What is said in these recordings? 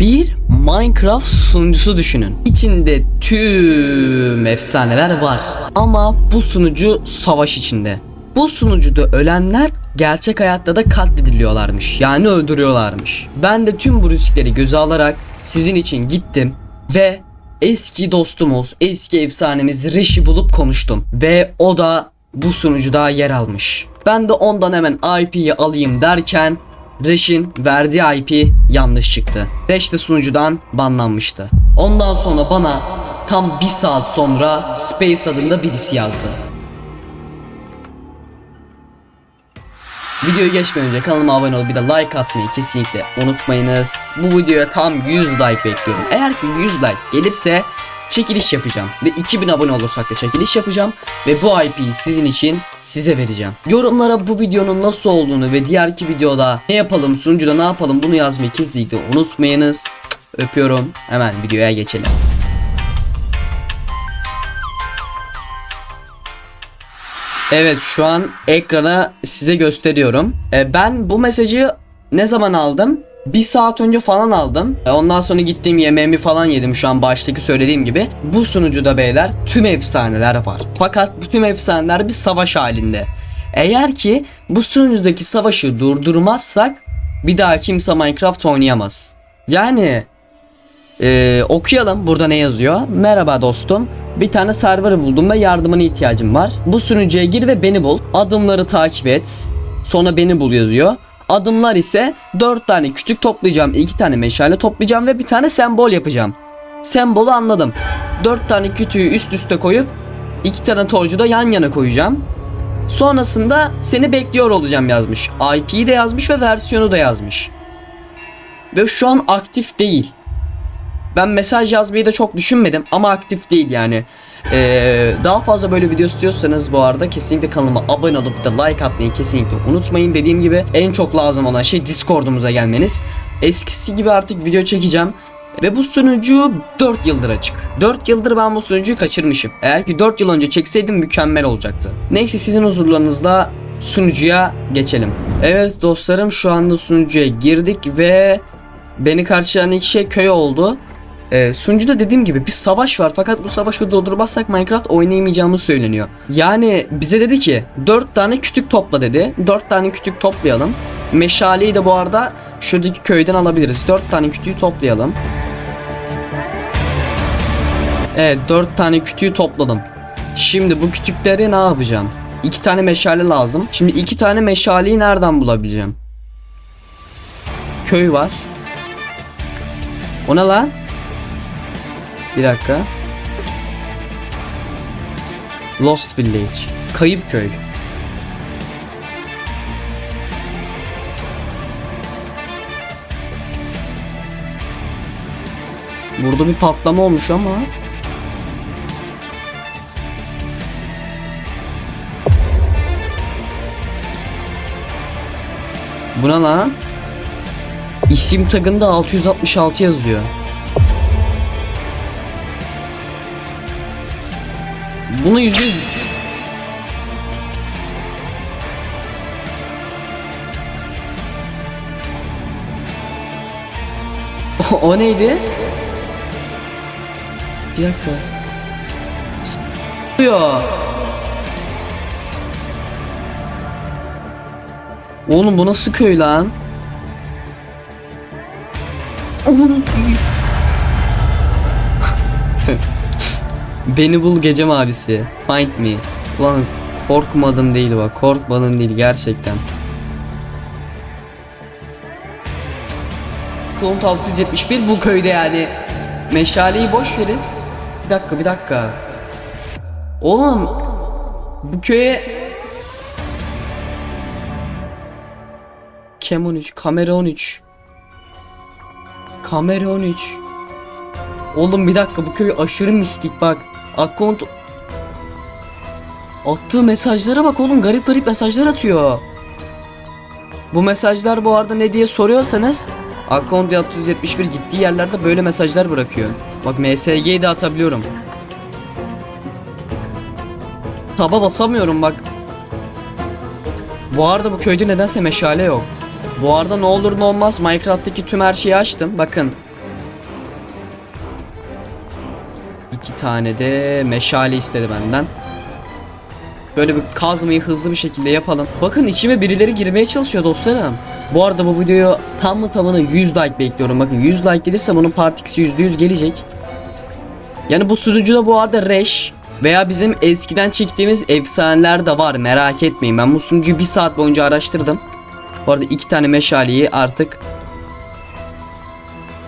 Bir Minecraft sunucusu düşünün. İçinde tüm efsaneler var. Ama bu sunucu savaş içinde. Bu sunucuda ölenler gerçek hayatta da katlediliyorlarmış. Yani öldürüyorlarmış. Ben de tüm bu riskleri göze alarak sizin için gittim ve eski dostumuz, eski efsanemiz Reş'i bulup konuştum. Ve o da bu sunucuda yer almış. Ben de ondan hemen IP'yi alayım derken Reş'in verdiği IP yanlış çıktı. Reş de sunucudan banlanmıştı. Ondan sonra bana tam bir saat sonra Space adında birisi yazdı. Videoyu geçmeden önce kanalıma abone olup bir de like atmayı kesinlikle unutmayınız. Bu videoya tam 100 like bekliyorum. Eğer ki 100 like gelirse çekiliş yapacağım. Ve 2000 abone olursak da çekiliş yapacağım. Ve bu IP'yi sizin için size vereceğim. Yorumlara bu videonun nasıl olduğunu ve diğerki videoda ne yapalım sunucuda ne yapalım bunu yazmayı kesinlikle unutmayınız. Öpüyorum. Hemen videoya geçelim. Evet şu an ekrana size gösteriyorum. E, ben bu mesajı ne zaman aldım? Bir saat önce falan aldım. E, Ondan sonra gittim yemeğimi falan yedim şu an baştaki söylediğim gibi. Bu sunucuda beyler tüm efsaneler var. Fakat bu tüm efsaneler bir savaş halinde. Eğer ki bu sunucudaki savaşı durdurmazsak bir daha kimse Minecraft oynayamaz. Yani ee, okuyalım burada ne yazıyor. Merhaba dostum. Bir tane server buldum ve yardımına ihtiyacım var. Bu sunucuya gir ve beni bul. Adımları takip et. Sonra beni bul yazıyor. Adımlar ise 4 tane küçük toplayacağım, 2 tane meşale toplayacağım ve bir tane sembol yapacağım. Sembolü anladım. 4 tane kütüğü üst üste koyup 2 tane torcu da yan yana koyacağım. Sonrasında seni bekliyor olacağım yazmış. IP'yi de yazmış ve versiyonu da yazmış. Ve şu an aktif değil. Ben mesaj yazmayı da çok düşünmedim ama aktif değil yani. Ee, daha fazla böyle video istiyorsanız bu arada kesinlikle kanalıma abone olup da like atmayı kesinlikle unutmayın. Dediğim gibi en çok lazım olan şey Discord'umuza gelmeniz. Eskisi gibi artık video çekeceğim. Ve bu sunucu 4 yıldır açık. 4 yıldır ben bu sunucuyu kaçırmışım. Eğer ki 4 yıl önce çekseydim mükemmel olacaktı. Neyse sizin huzurlarınızda sunucuya geçelim. Evet dostlarım şu anda sunucuya girdik ve beni karşılayan ilk şey köy oldu. Ee, sunucuda dediğim gibi bir savaş var fakat bu savaşı durdurmazsak Minecraft oynayamayacağımız söyleniyor. Yani bize dedi ki 4 tane kütük topla dedi. 4 tane kütük toplayalım. Meşaleyi de bu arada şuradaki köyden alabiliriz. 4 tane kütüğü toplayalım. Evet 4 tane kütüğü topladım. Şimdi bu kütükleri ne yapacağım? 2 tane meşale lazım. Şimdi 2 tane meşaleyi nereden bulabileceğim? Köy var. O ne lan? Bir dakika. Lost Village. Kayıp köy. Burada bir patlama olmuş ama. Bu ne lan? İsim tagında 666 yazıyor. Bunu yüzde yüz- O, o neydi? Bir dakika. S***yor. Oğlum bu nasıl köy lan? Beni bul gece mavisi. Find me. Ulan korkmadım değil bak. Korkmadım değil gerçekten. Klont 671 bu köyde yani. Meşaleyi boş verin. Bir dakika bir dakika. Oğlum bu köye Kem 13, kamera 13. Kamera 13. Oğlum bir dakika bu köy aşırı mistik bak. Account Attığı mesajlara bak oğlum garip garip mesajlar atıyor. Bu mesajlar bu arada ne diye soruyorsanız Account 671 gittiği yerlerde böyle mesajlar bırakıyor. Bak MSG'yi de atabiliyorum. Taba basamıyorum bak. Bu arada bu köyde nedense meşale yok. Bu arada ne olur ne olmaz Minecraft'taki tüm her şeyi açtım. Bakın iki tane de meşale istedi benden. Böyle bir kazmayı hızlı bir şekilde yapalım. Bakın içime birileri girmeye çalışıyor dostlarım. Bu arada bu videoyu tam mı tamına 100 like bekliyorum. Bakın 100 like gelirse bunun part X'i %100 gelecek. Yani bu sunucuda bu arada Reş veya bizim eskiden çektiğimiz efsaneler de var merak etmeyin. Ben bu sunucuyu bir saat boyunca araştırdım. Bu arada iki tane meşaleyi artık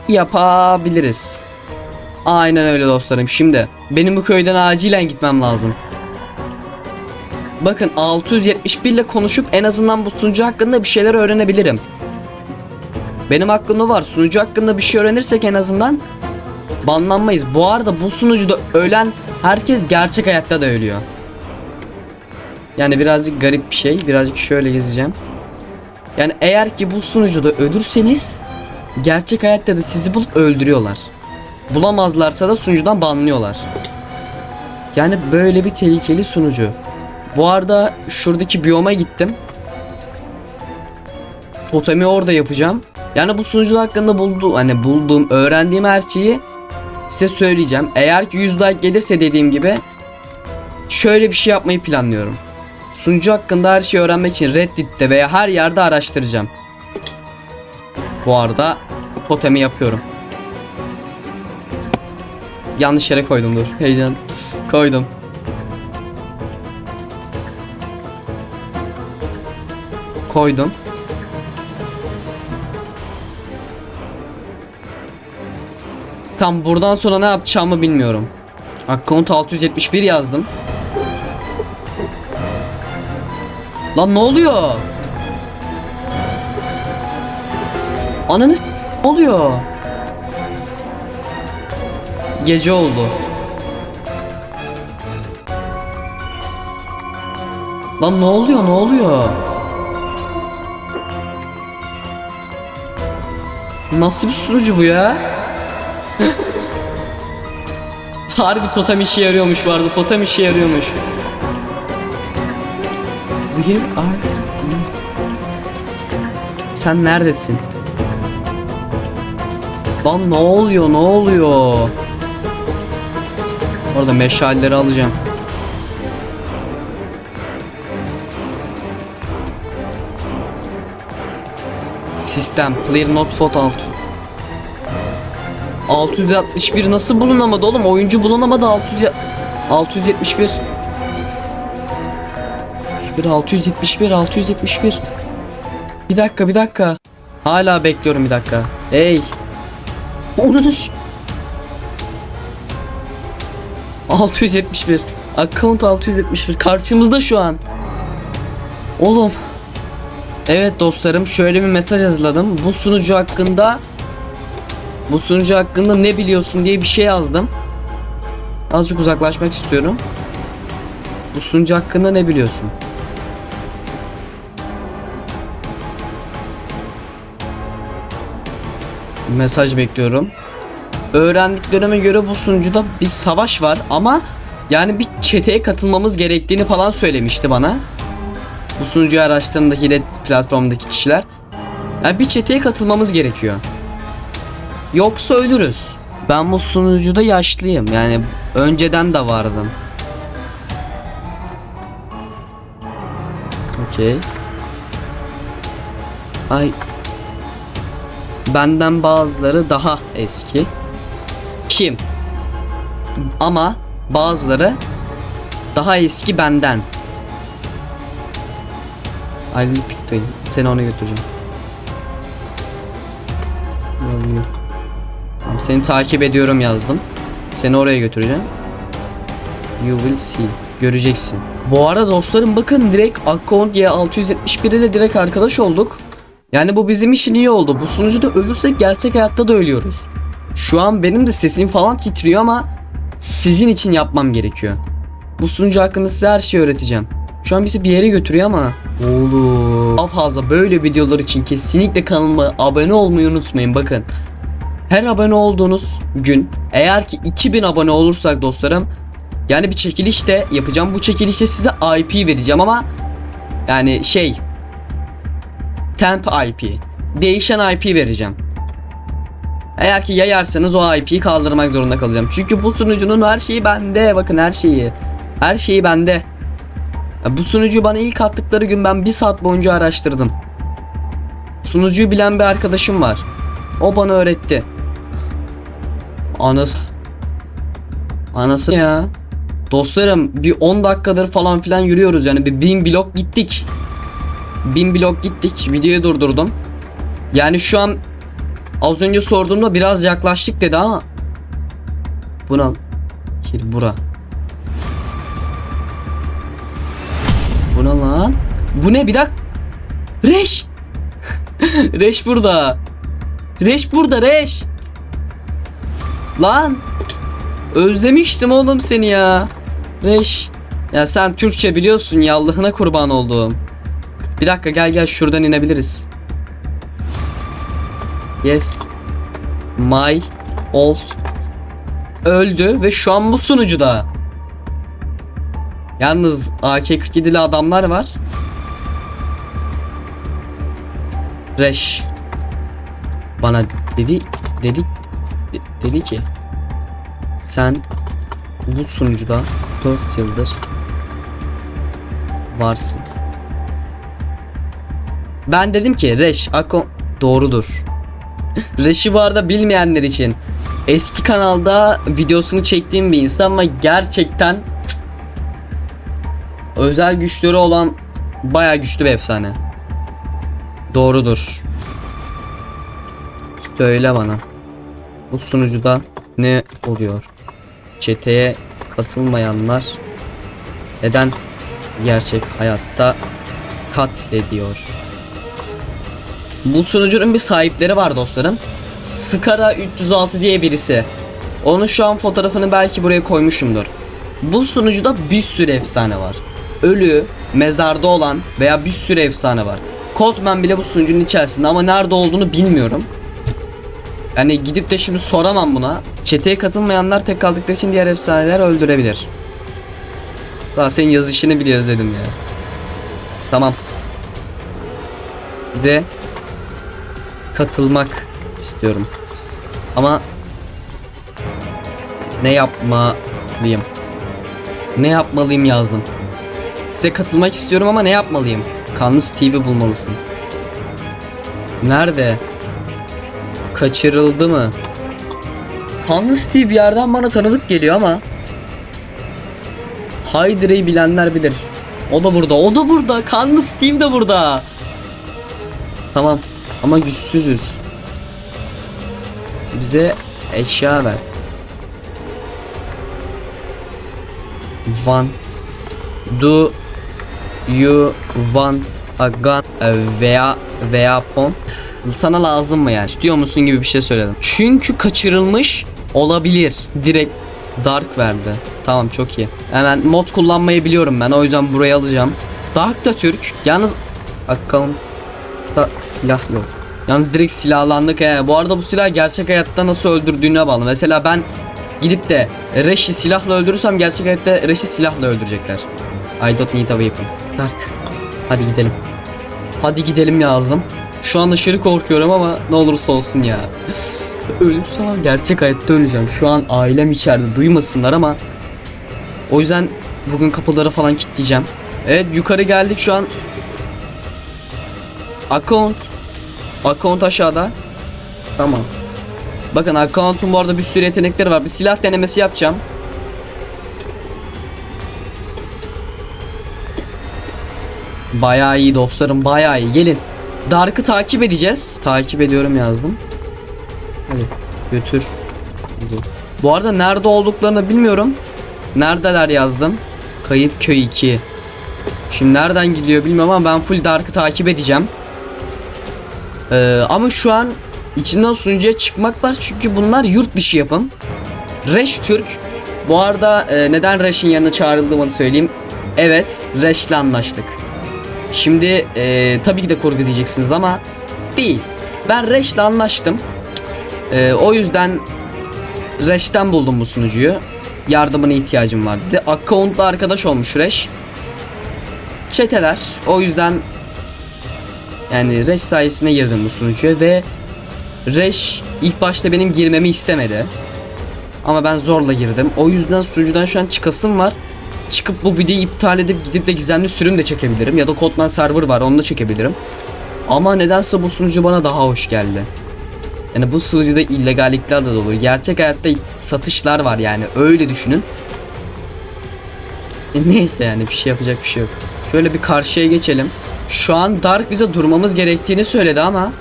yapabiliriz. Aynen öyle dostlarım. Şimdi benim bu köyden acilen gitmem lazım. Bakın 671 ile konuşup en azından bu sunucu hakkında bir şeyler öğrenebilirim. Benim aklımda var. Sunucu hakkında bir şey öğrenirsek en azından banlanmayız. Bu arada bu sunucuda ölen herkes gerçek hayatta da ölüyor. Yani birazcık garip bir şey. Birazcık şöyle gezeceğim. Yani eğer ki bu sunucuda ölürseniz gerçek hayatta da sizi bulup öldürüyorlar. Bulamazlarsa da sunucudan banlıyorlar. Yani böyle bir tehlikeli sunucu. Bu arada şuradaki biyoma gittim. Totemi orada yapacağım. Yani bu sunucu hakkında buldu hani bulduğum, öğrendiğim her şeyi size söyleyeceğim. Eğer ki 100 like gelirse dediğim gibi şöyle bir şey yapmayı planlıyorum. Sunucu hakkında her şeyi öğrenmek için Reddit'te veya her yerde araştıracağım. Bu arada totemi yapıyorum. Yanlış yere koydum dur. Heyecan. Koydum. Koydum. Tam buradan sonra ne yapacağımı bilmiyorum. Account 671 yazdım. Lan ne oluyor? Ananı oluyor? Gece oldu. Lan ne oluyor ne oluyor? Nasıl bir sunucu bu ya? Harbi totem işe yarıyormuş arada. Totem işe yarıyormuş. Where are? Sen neredesin? Lan ne oluyor ne oluyor? Orada meşalleri alacağım. Sistem clear not fault alt. 661 nasıl bulunamadı oğlum? Oyuncu bulunamadı 600 ya- 671. 671 671 671. Bir dakika bir dakika. Hala bekliyorum bir dakika. Hey. Onu 671. Account 671. Karşımızda şu an. Oğlum. Evet dostlarım şöyle bir mesaj hazırladım. Bu sunucu hakkında bu sunucu hakkında ne biliyorsun diye bir şey yazdım. Azıcık uzaklaşmak istiyorum. Bu sunucu hakkında ne biliyorsun? Mesaj bekliyorum. Öğrendiklerime göre bu sunucuda bir savaş var ama yani bir çeteye katılmamız gerektiğini falan söylemişti bana. Bu sunucuyu araştırdığımdaki Reddit platformundaki kişiler. Yani bir çeteye katılmamız gerekiyor. Yoksa ölürüz. Ben bu sunucuda yaşlıyım. Yani önceden de vardım. Okey. Ay. Benden bazıları daha eski. Kim? Ama bazıları daha eski benden. Pick the- Seni ona götüreceğim. Tamam, seni takip ediyorum yazdım. Seni oraya götüreceğim. You will see. Göreceksin. Bu arada dostlarım bakın direkt account Y671 ile direkt arkadaş olduk. Yani bu bizim için iyi oldu. Bu sunucuda ölürsek gerçek hayatta da ölüyoruz. Şu an benim de sesim falan titriyor ama sizin için yapmam gerekiyor. Bu sunucu hakkında size her şeyi öğreteceğim. Şu an bizi bir yere götürüyor ama. Oğlum. Daha fazla böyle videolar için kesinlikle kanalıma abone olmayı unutmayın bakın. Her abone olduğunuz gün eğer ki 2000 abone olursak dostlarım yani bir çekiliş de yapacağım. Bu çekilişte size IP vereceğim ama yani şey temp IP değişen IP vereceğim. Eğer ki yayarsanız o IP'yi kaldırmak zorunda kalacağım. Çünkü bu sunucunun her şeyi bende. Bakın her şeyi. Her şeyi bende. Bu sunucuyu bana ilk attıkları gün ben bir saat boyunca araştırdım. Sunucuyu bilen bir arkadaşım var. O bana öğretti. Anası. Anası ya. Dostlarım bir 10 dakikadır falan filan yürüyoruz yani bir 1000 blok gittik. 1000 blok gittik. Videoyu durdurdum. Yani şu an az önce sorduğumda biraz yaklaştık dedi ama Buna Kir bura. Bu lan? Bu ne bir dakika. Reş. Reş burada. Reş burada Reş. Lan. Özlemiştim oğlum seni ya. Reş. Ya sen Türkçe biliyorsun ya Allah'ına kurban olduğum. Bir dakika gel gel şuradan inebiliriz. Yes. My old öldü ve şu an bu sunucuda. Yalnız AK-47'li adamlar var. Reş. Bana dedi dedi de- dedi ki sen bu sunucuda 4 yıldır varsın. Ben dedim ki Reş Ako doğrudur. Reş'i bu arada bilmeyenler için eski kanalda videosunu çektiğim bir insan ama gerçekten özel güçleri olan bayağı güçlü bir efsane. Doğrudur. Söyle bana. Bu sunucuda ne oluyor? Çeteye katılmayanlar neden gerçek hayatta katlediyor? Bu sunucunun bir sahipleri var dostlarım. Skara 306 diye birisi. Onun şu an fotoğrafını belki buraya koymuşumdur. Bu sunucuda bir sürü efsane var. Ölü, mezarda olan veya bir sürü efsane var. Coldman bile bu sunucunun içerisinde ama nerede olduğunu bilmiyorum. Yani gidip de şimdi soramam buna. Çeteye katılmayanlar tek kaldıkları için diğer efsaneler öldürebilir. Daha senin yazışını bile özledim ya. Tamam. Ve katılmak istiyorum. Ama ne yapmalıyım? Ne yapmalıyım yazdım. Size katılmak istiyorum ama ne yapmalıyım? Kanlı Steve'i bulmalısın. Nerede? Kaçırıldı mı? Kanlı Steve bir yerden bana tanıdık geliyor ama Hydra'yı bilenler bilir. O da burada, o da burada. Kanlı Steve de burada. Tamam ama güçsüzüz. Bize eşya ver. Want Do you want a gun a veya weapon? Sana lazım mı yani? İstiyor musun gibi bir şey söyledim. Çünkü kaçırılmış olabilir. Direkt Dark verdi. Tamam çok iyi. Hemen mod kullanmayı biliyorum ben. O yüzden burayı alacağım. Dark da Türk. Yalnız account'ta silah yok. Yalnız direkt silahlandık he. Bu arada bu silah gerçek hayatta nasıl öldürdüğüne bağlı. Mesela ben gidip de Reş'i silahla öldürürsem gerçek hayatta Reş'i silahla öldürecekler. I don't need a weapon. Dark. Hadi gidelim. Hadi gidelim yazdım. Şu an aşırı korkuyorum ama ne olursa olsun ya. Ölürsem gerçek hayatta öleceğim. Şu an ailem içeride duymasınlar ama o yüzden bugün kapıları falan kilitleyeceğim. Evet yukarı geldik şu an. Account. Account aşağıda. Tamam. Bakın account'un bu arada bir sürü yetenekleri var. Bir silah denemesi yapacağım. Bayağı iyi dostlarım bayağı iyi. Gelin. Dark'ı takip edeceğiz. Takip ediyorum yazdım. Hadi götür. Bu arada nerede olduklarını bilmiyorum. Neredeler yazdım. Kayıp köy 2. Şimdi nereden gidiyor bilmiyorum ama ben full Dark'ı takip edeceğim. Ee, ama şu an içinden sunucuya çıkmak var çünkü bunlar yurt dışı yapım. Reş Türk. Bu arada e, neden Reş'in yanına çağrıldığımı söyleyeyim. Evet, Reş'le anlaştık. Şimdi e, tabii ki de kurgu diyeceksiniz ama değil. Ben Reş'le anlaştım. E, o yüzden Reş'ten buldum bu sunucuyu. Yardımına ihtiyacım var dedi. Account'la arkadaş olmuş Reş. Çeteler. O yüzden yani Reş sayesinde girdim bu sunucuya ve Reş ilk başta benim girmemi istemedi. Ama ben zorla girdim. O yüzden sunucudan şu an çıkasım var. Çıkıp bu videoyu iptal edip gidip de gizemli sürüm de çekebilirim. Ya da Kotman server var onu da çekebilirim. Ama nedense bu sunucu bana daha hoş geldi. Yani bu sunucuda illegallikler de dolu. Gerçek hayatta satışlar var yani öyle düşünün. E neyse yani bir şey yapacak bir şey yok. Şöyle bir karşıya geçelim. Şu an Dark bize durmamız gerektiğini söyledi ama.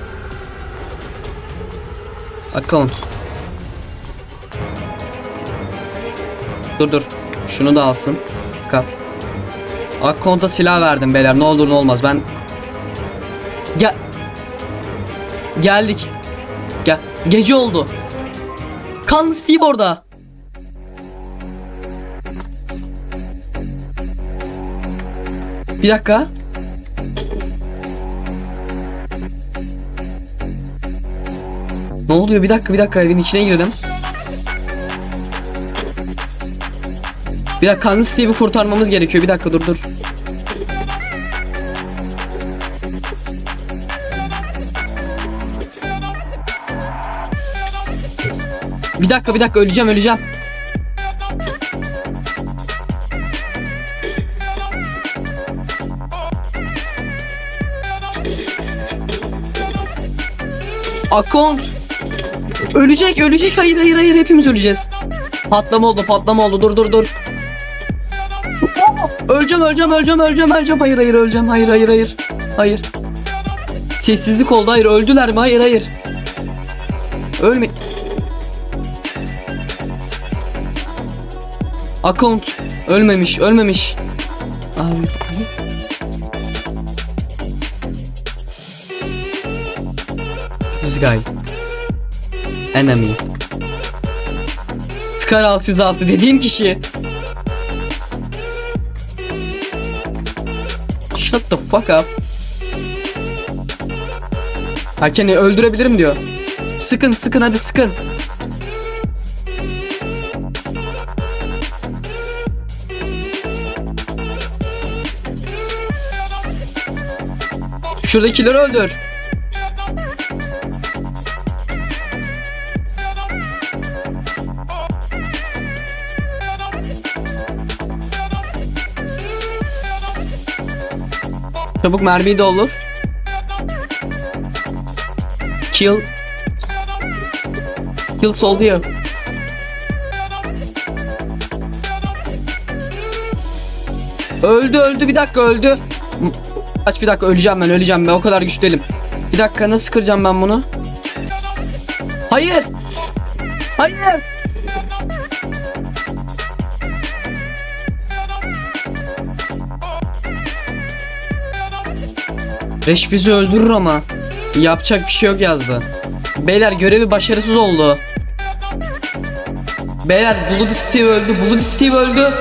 Account. Dur dur. Şunu da alsın. Kap Account'a silah verdim beyler. Ne olur ne olmaz. Ben Gel Geldik. Gel. Gece oldu. Kan Steve orada. Bir dakika. Ne oluyor? Bir dakika, bir dakika. Evin içine girdim. Bir dakika, kanlı Steve'i kurtarmamız gerekiyor. Bir dakika, dur dur. Bir dakika, bir dakika. Öleceğim, öleceğim. Akont. Ölecek ölecek hayır hayır hayır hepimiz öleceğiz. Patlama oldu patlama oldu dur dur dur. Öleceğim öleceğim öleceğim öleceğim öleceğim hayır hayır öleceğim hayır hayır hayır. Hayır. Sessizlik oldu hayır öldüler mi hayır hayır. Ölme. Akont ölmemiş ölmemiş. Abi. This guy. Enemy. Scar 606 dediğim kişi. Shut the fuck up. Haken'i öldürebilirim diyor. Sıkın sıkın hadi sıkın. Şuradakileri öldür. Çabuk mermiyi doldur. Kill. Kill soldier. Öldü öldü bir dakika öldü. M- Aç bir dakika öleceğim ben öleceğim ben o kadar güçlü değilim. Bir dakika nasıl kıracağım ben bunu? Hayır. Hayır. Reş bizi öldürür ama. Yapacak bir şey yok yazdı. Beyler görevi başarısız oldu. Beyler Bloody Steve öldü. Bloody Steve öldü.